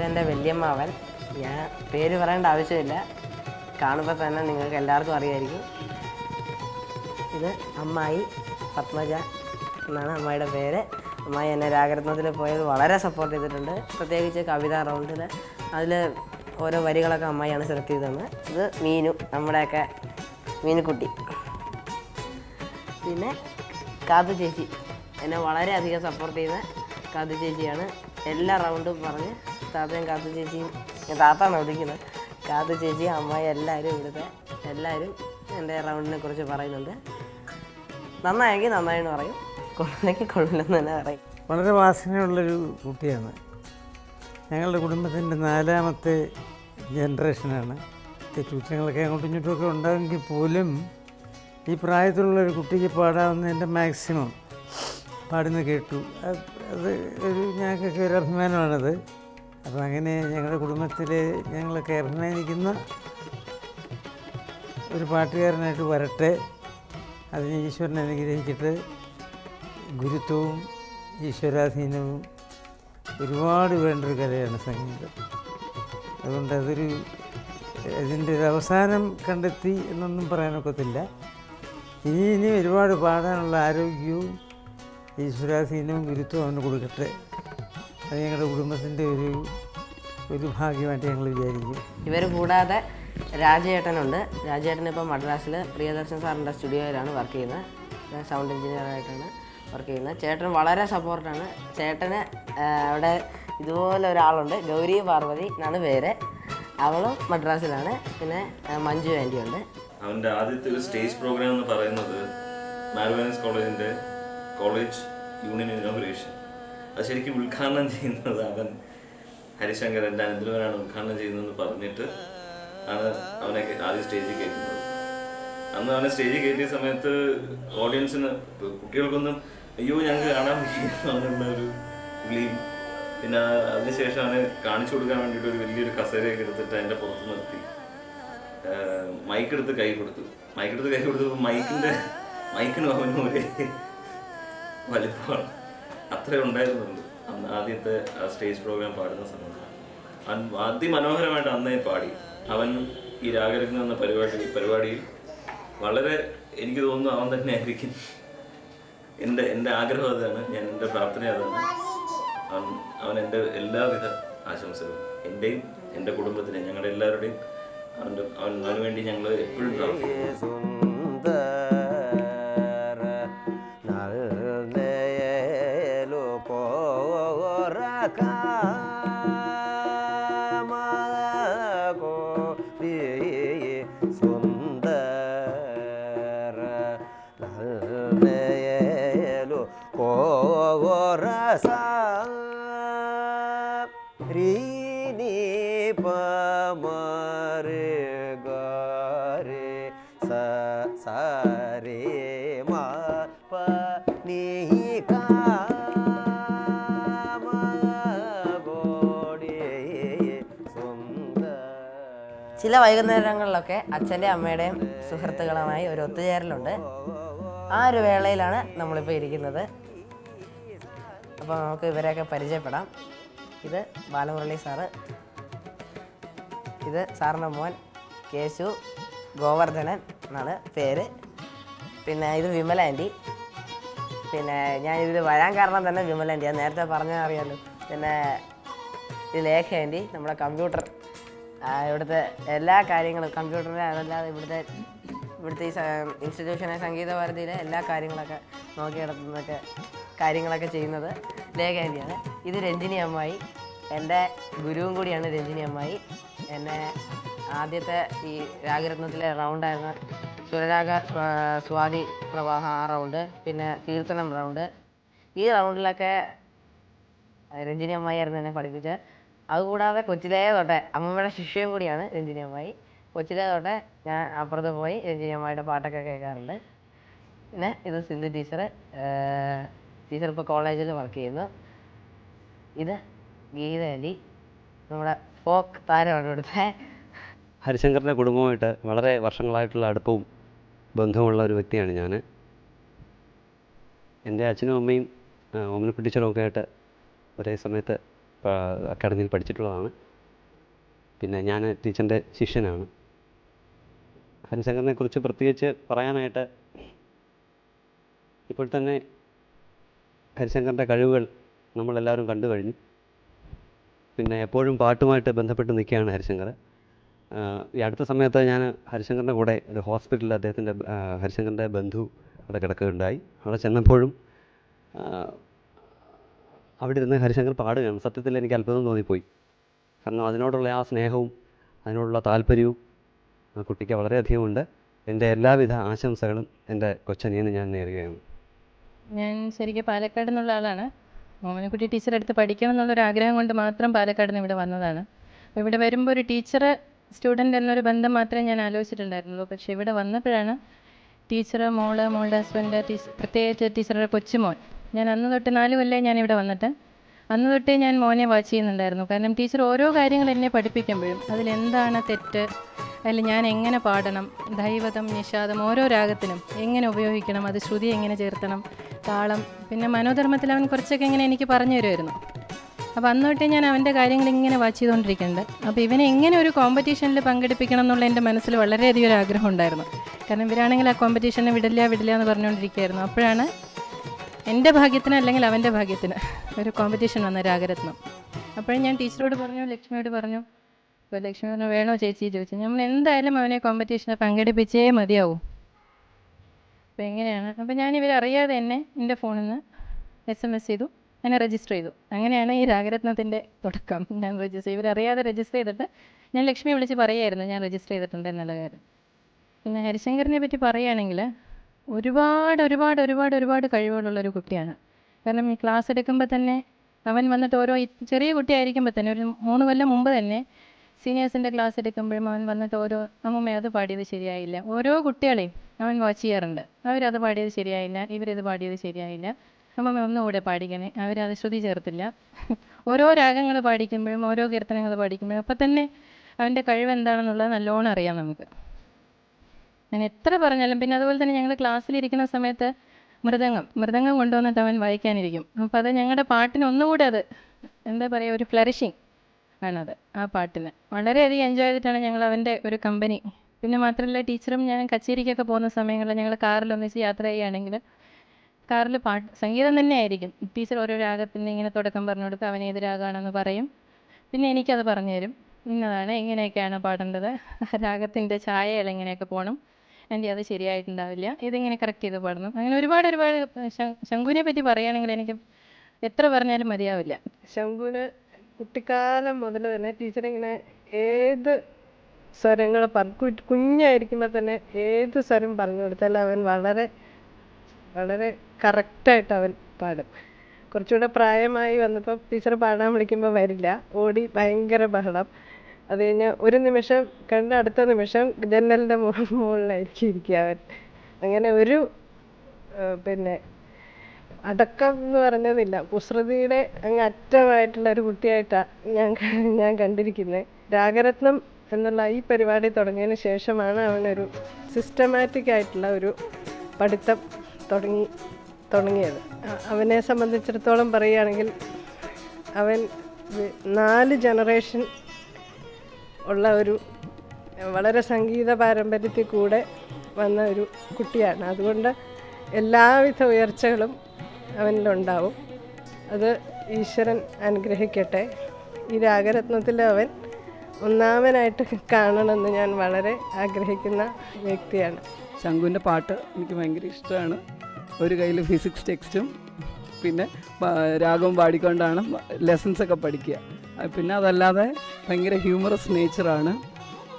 ഇതെന്റെ വല്യമ്മാവൻ. ഞാൻ പേര് പറയേണ്ട ആവശ്യമില്ല. കാണുമ്പോൾ തന്നെ നിങ്ങൾക്ക് എല്ലാവർക്കും അറിയായിരിക്കും. ഇത് അമ്മായി പത്മജ എന്നാണ് അമ്മായിയുടെ പേര്. അമ്മായി എന്നെ രാഗരത്നത്തിൽ പോയത് വളരെ സപ്പോർട്ട് ചെയ്തിട്ടുണ്ട്. പ്രത്യേകിച്ച് കവിത റൗണ്ടിൽ അതിൽ ഓരോ വരികളൊക്കെ അമ്മായിയാണ് സെലക്ട് ചെയ്തത്. ഇത് മീനു നമ്മുടെയൊക്കെ മീനുക്കുട്ടി. പിന്നെ കാത്തു ചേച്ചി. എന്നെ വളരെയധികം സപ്പോർട്ട് ചെയ്ത കാത്തു ചേച്ചിയാണ്. എല്ലാ റൗണ്ടും പറഞ്ഞ് താത്തയും കാത്തു ചേച്ചിയും. താത്താണ് വിളിക്കുന്നത്. കാത്തു ചേച്ചി അമ്മായി എല്ലാവരും ഇവിടുത്തെ എല്ലാവരും എന്റെ റൗണ്ടിനെ കുറിച്ച് പറയുന്നുണ്ട്. നന്നായെങ്കിൽ നന്നായെന്ന് പറയും. കൊള്ളില്ലെങ്കിൽ കൊള്ളില്ലെന്ന് തന്നെ പറയും. വളരെ വാസനയുള്ളൊരു കുട്ടിയാണ്. ഞങ്ങളുടെ കുടുംബത്തിന്റെ നാലാമത്തെ ജനറേഷനാണ്. തെറ്റുകുറ്റങ്ങളൊക്കെ അങ്ങോട്ടും ഇങ്ങോട്ടുമൊക്കെ ഉണ്ടാകുമെങ്കിൽ പോലും ഈ പ്രായത്തിലുള്ള ഒരു കുട്ടിക്ക് പാടാവുന്നതിന്റെ മാക്സിമം പാടുന്ന കേട്ടു. അത് ഒരു ഞങ്ങൾക്കൊക്കെ ഒരു അഭിമാനമാണത്. അപ്പോൾ അങ്ങനെ ഞങ്ങളുടെ കുടുംബത്തിൽ ഞങ്ങൾ അഭിമാനിക്കുന്ന ഒരു പാട്ടുകാരനായിട്ട് വരട്ടെ. അതിന് ഈശ്വരനെ അനുഗ്രഹിച്ചിട്ട് ഗുരുത്വവും ഈശ്വരാധീനവും ഒരുപാട് വേണ്ടൊരു കലയാണ് സംഗീതം. അതുകൊണ്ട് അതൊരു ഇതിന്റെ ഒരു അവസാനം കണ്ടെത്തി എന്നൊന്നും പറയാനൊക്കത്തില്ല ഇനി ഇനി ഒരുപാട് പാടാനുള്ള ആരോഗ്യവും ഈശ്വരാധീനവും ഗുരുത്വവും അവന് കൊടുക്കട്ടെ. അത് ഞങ്ങളുടെ കുടുംബത്തിന്റെ ഒരു ഒരു ഭാഗ്യമായിട്ട് ഞങ്ങൾ വിചാരിക്കും. ഇവർ കൂടാതെ രാജേട്ടനുണ്ട്. രാജേട്ടൻ ഇപ്പോൾ മദ്രാസിൽ പ്രിയദർശൻ സാറിന്റെ സ്റ്റുഡിയോയിലാണ് വർക്ക് ചെയ്യുന്നത്. സൗണ്ട് എഞ്ചിനീയറായിട്ടാണ് വർക്ക് ചെയ്യുന്നത്. ചേട്ടൻ വളരെ സപ്പോർട്ടാണ് ചേട്ടന് അവിടെ ഇതുപോലെ ഒരാളുണ്ട് ഗൗരി പാർവതി എന്നാണ് പേര്. അവളും മദ്രാസിലാണ്. പിന്നെ മഞ്ജു ആന്റിയുണ്ട്. അവന്റെ ആദ്യത്തെ ഒരു സ്റ്റേജ് പ്രോഗ്രാം എന്ന് പറയുന്നത് മാൽവാനസ് കോളേജിന്റെ കോളേജ് യൂണിയൻ ഇനോഗ്രേഷൻ അത് ശരിക്കും ഉദ്ഘാടനം ചെയ്യുന്നത് അവൻ ഹരിശങ്കർ എന്റെ അനന്തരവനാണ് ഉദ്ഘാടനം ചെയ്യുന്നതെന്ന് പറഞ്ഞിട്ട് ആണ് അവനെ ആദ്യം സ്റ്റേജിൽ കയറ്റുന്നത്. അന്ന് അവനെ സ്റ്റേജിൽ കയറ്റിയ സമയത്ത് ഓഡിയൻസിന് കുട്ടികൾക്കൊന്നും അയ്യോ ഞങ്ങൾക്ക് കാണാൻ വയ്യ ഒരു വിളിയും പിന്നെ അതിനുശേഷം അവനെ കാണിച്ചു കൊടുക്കാൻ വേണ്ടിയിട്ട് ഒരു വലിയൊരു കസേരയൊക്കെ എടുത്തിട്ട് അതിന്റെ പുറത്ത് നിർത്തി. മൈക്ക് എടുത്ത് കൈ കൊടുത്തു. മൈക്ക് എടുത്ത് കൈ കൊടുത്തപ്പോൾ മൈക്കിന്റെ മൈക്കിനും അവനും ഒരേ വലിപ്പമാണ്. അത്രേ ഉണ്ടായിരുന്നുള്ളൂ. അന്ന് ആദ്യത്തെ സ്റ്റേജ് പ്രോഗ്രാം പാടുന്ന സമയത്ത്. അതിമനോഹരമായിട്ട് അന്നേ പാടി. അവൻ ഈ രാഗരത്നം എന്ന പരിപാടി പരിപാടിയിൽ വളരെ എനിക്ക് തോന്നുന്നു അവൻ തന്നെ ആയിരിക്കും. എന്റെ എന്റെ ആഗ്രഹം അതാണ് ഞാൻ എന്റെ പ്രാർത്ഥന അതാണ്. അവൻ അവൻ എന്റെ എല്ലാവിധ ആശംസകളും എന്റെയും എന്റെ കുടുംബത്തിന്റെയും ഞങ്ങളുടെ എല്ലാവരുടെയും അവന്റെ അവൻ അവന് വേണ്ടി ഞങ്ങൾ എപ്പോഴും പ്രാർത്ഥിക്കും. സ പ നീ ചില വൈകുന്നേരങ്ങളിലൊക്കെ അച്ഛന്റെയും അമ്മയുടെയും സുഹൃത്തുക്കളുമായി ഒരു ഒത്തുചേരലുണ്ട്. ആ ഒരു വേളയിലാണ് നമ്മളിപ്പോൾ ഇരിക്കുന്നത്. അപ്പോൾ നമുക്ക് ഇവരെയൊക്കെ പരിചയപ്പെടാം. ഇത് ബാലമുരളി സാറ്. ഇത് സാറിന്റെ മോൻ കേശു ഗോവർദ്ധനൻ എന്നാണ് പേര്. പിന്നെ ഇത് വിമല ആന്റി. പിന്നെ ഞാൻ ഇതിൽ വരാൻ കാരണം തന്നെ വിമല ആന്റി. നേരത്തെ പറഞ്ഞാൽ അറിയാമല്ലോ പിന്നെ ഇത് ലേഖ ആന്റി നമ്മുടെ കമ്പ്യൂട്ടർ ഇവിടുത്തെ എല്ലാ കാര്യങ്ങളും കമ്പ്യൂട്ടറിന്റെ അതല്ലാതെ ഇവിടുത്തെ ഇവിടുത്തെ ഈ ഇൻസ്റ്റിറ്റ്യൂഷനെ സംഗീത ഭാരതിയിലെ എല്ലാ കാര്യങ്ങളൊക്കെ നോക്കി നടത്തുന്നൊക്കെ കാര്യങ്ങളൊക്കെ ചെയ്യുന്നത് ലേഖ ആന്റിയാണ് ഇത് രഞ്ജിനി അമ്മായി എന്റെ ഗുരുവും കൂടിയാണ് രഞ്ജിനി അമ്മായി. എന്നെ ആദ്യത്തെ ഈ രാഗരത്നത്തിലെ റൗണ്ടായിരുന്ന സുരരാഗ സ്വാതി പ്രവാഹ ആ റൗണ്ട് പിന്നെ കീർത്തനം റൗണ്ട് ഈ റൗണ്ടിലൊക്കെ രഞ്ജിനി അമ്മായിയായിരുന്നു എന്നെ പഠിപ്പിച്ചത്. അതുകൂടാതെ കൊച്ചിലേ തൊട്ടേ അമ്മമ്മയുടെ ശിഷ്യയും കൂടിയാണ് രഞ്ജിനി അമ്മായി. കൊച്ചിലേ ഞാൻ അപ്പുറത്ത് പോയി രഞ്ജിനിയമ്മയുടെ പാട്ടൊക്കെ കേൾക്കാറുണ്ട്. പിന്നെ ഇത് സിന്ധു ടീച്ചർ ടീച്ചർ ഇപ്പോൾ കോളേജിൽ വർക്ക് ചെയ്യുന്നു. ഇത് ഗീതാലി നമ്മുടെ ഫോക്ക് താരമാണ് ഇവിടുത്തെ. ഹരിശങ്കറിന്റെ കുടുംബമായിട്ട് വളരെ വർഷങ്ങളായിട്ടുള്ള അടുപ്പവും ബന്ധവുമുള്ള ഒരു വ്യക്തിയാണ് ഞാൻ എന്റെ അച്ഛനും അമ്മയും ഓമിനി ടീച്ചറും ഒക്കെ ആയിട്ട് ഒരേ സമയത്ത് അക്കാഡമിയിൽ പഠിച്ചിട്ടുള്ളതാണ്. പിന്നെ ഞാൻ ടീച്ചറിന്റെ ശിഷ്യനാണ്. ഹരിശങ്കറിനെ കുറിച്ച് പ്രത്യേകിച്ച് പറയാനായിട്ട് ഇപ്പോൾ തന്നെ ഹരിശങ്കറിന്റെ കഴിവുകൾ നമ്മളെല്ലാവരും കണ്ടു കഴിഞ്ഞു. പിന്നെ എപ്പോഴും പാട്ടുമായിട്ട് ബന്ധപ്പെട്ട് നിൽക്കുകയാണ് ഹരിശങ്കർ. ഈ അടുത്ത സമയത്ത് ഞാൻ ഹരിശങ്കറിന്റെ കൂടെ ഒരു ഹോസ്പിറ്റലിൽ അദ്ദേഹത്തിന്റെ ഹരിശങ്കറിന്റെ ബന്ധു അവിടെ കിടക്കുകയുണ്ടായി. അവിടെ ചെന്നപ്പോഴും അവിടെ ഇരുന്ന് ഹരിശങ്കർ പാടുകയാണ്. സത്യത്തിൽ എനിക്ക് അത്ഭുതം തോന്നിപ്പോയി. കാരണം അതിനോടുള്ള ആ സ്നേഹവും അതിനോടുള്ള താല്പര്യവും ആ കുട്ടിക്ക് വളരെയധികം ഉണ്ട് എന്റെ എല്ലാവിധ ആശംസകളും എന്റെ കൊച്ചനിയന് ഞാൻ നേരുകയാണ്. ഞാൻ ശരിക്കും പാലക്കാട് നിന്നുള്ള ആളാണ്. മോമനക്കുട്ടി ടീച്ചറെ അടുത്ത് പഠിക്കണം എന്നുള്ളൊരു ആഗ്രഹം കൊണ്ട് മാത്രം പാലക്കാട് നിന്ന് ഇവിടെ വന്നതാണ്. അപ്പോൾ ഇവിടെ വരുമ്പോൾ ഒരു ടീച്ചർ സ്റ്റുഡന്റ് എന്നൊരു ബന്ധം മാത്രമേ ഞാൻ ആലോചിച്ചിട്ടുണ്ടായിരുന്നുള്ളൂ. പക്ഷേ ഇവിടെ വന്നപ്പോഴാണ് ടീച്ചർ മോൾ മോളുടെ ഹസ്ബൻഡ് ടീച്ചർ പ്രത്യേകിച്ച് ടീച്ചറുടെ കൊച്ചുമോൻ. ഞാൻ അന്ന് തൊട്ട് നാല് കൊല്ലം ഞാൻ ഇവിടെ വന്നിട്ട് അന്ന് തൊട്ടേ ഞാൻ മോനെ വാച്ച് ചെയ്യുന്നുണ്ടായിരുന്നു. കാരണം ടീച്ചർ ഓരോ കാര്യങ്ങൾ എന്നെ പഠിപ്പിക്കുമ്പോഴും അതിലെന്താണ് തെറ്റ് അതിൽ ഞാൻ എങ്ങനെ പാടണം? ദൈവതം നിഷാദം ഓരോ രാഗത്തിനും എങ്ങനെ ഉപയോഗിക്കണം? അത് ശ്രുതി എങ്ങനെ ചേർത്തണം? താളം പിന്നെ മനോധർമ്മത്തിൽ അവൻ കുറച്ചൊക്കെ ഇങ്ങനെ എനിക്ക് പറഞ്ഞു തരുമായിരുന്നു. അപ്പോൾ അന്ന് ഞാൻ അവന്റെ കാര്യങ്ങൾ ഇങ്ങനെ വാച്ച് ചെയ്തുകൊണ്ടിരിക്കുന്നുണ്ട്. അപ്പോൾ ഇവനെ എങ്ങനെ ഒരു കോമ്പറ്റീഷനിൽ പങ്കെടുപ്പിക്കണം എന്നുള്ള എന്റെ മനസ്സിൽ വളരെയധികം ഒരു ആഗ്രഹം ഉണ്ടായിരുന്നു. കാരണം ഇവരാണെങ്കിൽ ആ കോമ്പറ്റീഷനെ വിടില്ല വിടില്ല എന്ന് പറഞ്ഞുകൊണ്ടിരിക്കുകയായിരുന്നു. അപ്പോഴാണ് എന്റെ ഭാഗ്യത്തിന് അല്ലെങ്കിൽ അവന്റെ ഭാഗ്യത്തിന് ഒരു കോമ്പറ്റീഷൻ വന്ന രാഗരത്നം. അപ്പോഴും ഞാൻ ടീച്ചറോട് പറഞ്ഞു ലക്ഷ്മിയോട് പറഞ്ഞു അപ്പോൾ ലക്ഷ്മി പറഞ്ഞു വേണോ ചേച്ചി ചോദിച്ചു. നമ്മൾ എന്തായാലും അവനെ കോമ്പറ്റീഷന് പങ്കെടുപ്പിച്ചേ മതിയാവൂ. അപ്പോൾ എങ്ങനെയാണ്? അപ്പോൾ ഞാൻ ഇവരറിയാതെ തന്നെ എന്റെ ഫോണിൽ നിന്ന് എസ് എം എസ് ചെയ്തു. എന്നെ രജിസ്റ്റർ ചെയ്തു. അങ്ങനെയാണ് ഈ രാഗരത്നത്തിന്റെ തുടക്കം. ഞാൻ രജിസ്റ്റർ ഇവരറിയാതെ രജിസ്റ്റർ ചെയ്തിട്ട് ഞാൻ ലക്ഷ്മിയെ വിളിച്ച് പറയുമായിരുന്നു ഞാൻ രജിസ്റ്റർ ചെയ്തിട്ടുണ്ട് എന്നുള്ള കാര്യം. പിന്നെ ഹരിശങ്കറിനെ പറ്റി പറയുകയാണെങ്കിൽ ഒരുപാട് ഒരുപാട് ഒരുപാട് ഒരുപാട് കഴിവുകളുള്ള ഒരു കുട്ടിയാണ്. കാരണം ഈ ക്ലാസ് എടുക്കുമ്പോൾ തന്നെ അവൻ വന്നിട്ട് ഓരോ ചെറിയ കുട്ടിയായിരിക്കുമ്പോൾ തന്നെ ഒരു മൂന്ന് കൊല്ലം മുമ്പ് തന്നെ സീനിയേഴ്സിന്റെ ക്ലാസ് എടുക്കുമ്പോഴും അവൻ വന്നിട്ട് ഓരോ അമ്മമ്മ അത് പാടിയത് ശരിയായില്ല. ഓരോ കുട്ടികളെയും അവൻ വാച്ച് ചെയ്യാറുണ്ട്. അവരത് പാടിയത് ശരിയായില്ല. ഇവരിത് പാടിയത് ശരിയായില്ല. അമ്മമ്മ ഒന്നുകൂടെ പാടിക്കണേ. അവരത് ശ്രുതി ചേർത്തില്ല ഓരോ രാഗങ്ങൾ പാടിക്കുമ്പോഴും ഓരോ കീർത്തനങ്ങൾ പാടിക്കുമ്പോഴും അപ്പം തന്നെ അവന്റെ കഴിവ് എന്താണെന്നുള്ളത് നല്ലോണം അറിയാം നമുക്ക്. ഞാൻ എത്ര പറഞ്ഞാലും പിന്നെ അതുപോലെ തന്നെ ഞങ്ങൾ ക്ലാസ്സിലിരിക്കുന്ന സമയത്ത് മൃദംഗം മൃദംഗം കൊണ്ടുവന്നിട്ട് അവൻ വായിക്കാനിരിക്കും. അപ്പം അത് ഞങ്ങളുടെ പാട്ടിന് ഒന്നുകൂടെ അത് എന്താ പറയുക ഒരു ഫ്ലറിഷിങ് ആണത് ആ പാട്ടിന്. വളരെയധികം എൻജോയ് ചെയ്തിട്ടാണ് ഞങ്ങൾ അവന്റെ ഒരു കമ്പനി പിന്നെ മാത്രമല്ല ടീച്ചറും ഞാൻ കച്ചേരിക്കൊക്കെ പോകുന്ന സമയങ്ങളിൽ ഞങ്ങൾ കാറിൽ ഒന്നിച്ച് യാത്ര ചെയ്യുകയാണെങ്കിൽ കാറിൽ പാട്ട് സംഗീതം തന്നെ ആയിരിക്കും ടീച്ചർ ഓരോ രാഗത്തിന് ഇങ്ങനെ തുടക്കം പറഞ്ഞു കൊടുത്ത് അവൻ ഏത് രാഗമാണെന്ന് പറയും. പിന്നെ എനിക്കത് പറഞ്ഞു തരും. ഇന്നതാണ് ഇങ്ങനെയൊക്കെയാണ് പാടേണ്ടത്. രാഗത്തിന്റെ ഛായകൾ ഇങ്ങനെയൊക്കെ പോകണം എന്റെ അത് ശരിയായിട്ടുണ്ടാവില്ല. ഇതിങ്ങനെ കറക്റ്റ് ചെയ്ത് പാടണം അങ്ങനെ ഒരുപാട് ഒരുപാട് ശങ്കുവിനെ പറ്റി പറയുകയാണെങ്കിൽ എനിക്ക് എത്ര പറഞ്ഞാലും മതിയാവില്ല. ശംഭുവിന് കുട്ടിക്കാലം മുതൽ തന്നെ ടീച്ചർ ഇങ്ങനെ ഏത് സ്വരങ്ങൾ കുഞ്ഞായിരിക്കുമ്പോൾ തന്നെ ഏത് സ്വരം പറഞ്ഞു കൊടുത്താലും അവൻ വളരെ വളരെ കറക്റ്റായിട്ട് അവൻ പാടും. കുറച്ചുകൂടെ പ്രായമായി വന്നപ്പോൾ ടീച്ചർ പാടാൻ വിളിക്കുമ്പോൾ വരില്ല. ഓടി ഭയങ്കര ബഹളം. അത് കഴിഞ്ഞ് ഒരു നിമിഷം കണ്ട അടുത്ത നിമിഷം ജനലിന്റെ മുകളിലായിരിക്കും ഇരിക്കുക അവൻ. അങ്ങനെ ഒരു പിന്നെ അടക്കം എന്ന് പറഞ്ഞതില്ല. കുസൃതിയുടെ അങ്ങ് അറ്റമായിട്ടുള്ള ഒരു കുട്ടിയായിട്ടാണ് ഞാൻ ഞാൻ കണ്ടിരിക്കുന്നത് രാഗരത്നം എന്നുള്ള ഈ പരിപാടി തുടങ്ങിയതിന് ശേഷമാണ് അവനൊരു സിസ്റ്റമാറ്റിക് ആയിട്ടുള്ള ഒരു പഠിത്തം തുടങ്ങി തുടങ്ങിയത്. അവനെ സംബന്ധിച്ചിടത്തോളം പറയുകയാണെങ്കിൽ അവൻ നാല് ജനറേഷൻ ഉള്ള ഒരു വളരെ സംഗീത പാരമ്പര്യത്തിൽ കൂടെ വന്ന ഒരു കുട്ടിയാണ്. അതുകൊണ്ട് എല്ലാവിധ ഉയർച്ചകളും അവനിലുണ്ടാവും. അത് ഈശ്വരൻ അനുഗ്രഹിക്കട്ടെ. ഈ രാഗരത്നത്തിൽ അവൻ ഒന്നാമനായിട്ട് കാണണമെന്ന് ഞാൻ വളരെ ആഗ്രഹിക്കുന്ന വ്യക്തിയാണ്. ശംഖുവിന്റെ പാട്ട് എനിക്ക് ഭയങ്കര ഇഷ്ടമാണ്. ഒരു കയ്യിൽ ഫിസിക്സ് ടെക്സ്റ്റും പിന്നെ രാഗവും പാടിക്കൊണ്ടാണ് ലെസൺസ് ഒക്കെ പഠിക്കുക പിന്നെ അതല്ലാതെ ഭയങ്കര ഹ്യൂമറസ് നേച്ചറാണ്.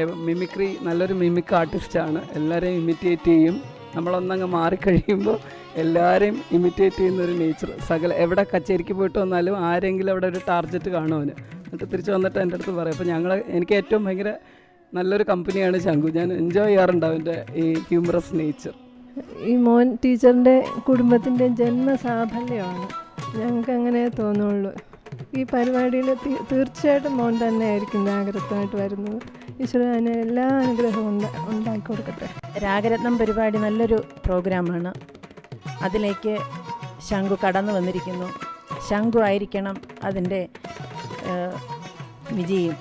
മിമിക്രി നല്ലൊരു മിമിക് ആർട്ടിസ്റ്റാണ്. എല്ലാവരെയും ഇമിറ്റേറ്റ് ചെയ്യും. നമ്മളൊന്നങ്ങ് മാറിക്കഴിയുമ്പോൾ എല്ലാവരെയും ഇമിറ്റേറ്റ് ചെയ്യുന്ന ഒരു നേച്ചർ സകല എവിടെ കച്ചേരിക്ക് പോയിട്ട് വന്നാലും ആരെങ്കിലും അവിടെ ഒരു ടാർഗറ്റ് കാണും അവന്. എന്നിട്ട് തിരിച്ച് വന്നിട്ട് എന്റെ അടുത്ത് പറയും. അപ്പോൾ ഞങ്ങൾ എനിക്ക് ഏറ്റവും ഭയങ്കര നല്ലൊരു കമ്പനിയാണ് ശംഖു. ഞാൻ എൻജോയ് ചെയ്യാറുണ്ട് അവന്റെ ഈ ഹ്യൂമറസ് നേച്ചർ ഈ മോൻ ടീച്ചറിന്റെ കുടുംബത്തിന്റെ ജന്മസാഫല്യമാണ്. ഞങ്ങൾക്ക് അങ്ങനെ തോന്നുള്ളൂ. ഈ പരിപാടിയിൽ തീർച്ചയായിട്ടും മോൻ തന്നെ ആയിരിക്കും ജാഗ്രതമായിട്ട് വരുന്നത്. ഈശ്വരൻ അതിന് എല്ലാ അനുഗ്രഹവും ഉണ്ടാക്കി കൊടുക്കട്ടെ. രാഗരത്നം പരിപാടി നല്ലൊരു പ്രോഗ്രാമാണ് അതിലേക്ക് ശംഖു കടന്നു വന്നിരിക്കുന്നു. ശംഖു ആയിരിക്കണം അതിന്റെ വിജയും.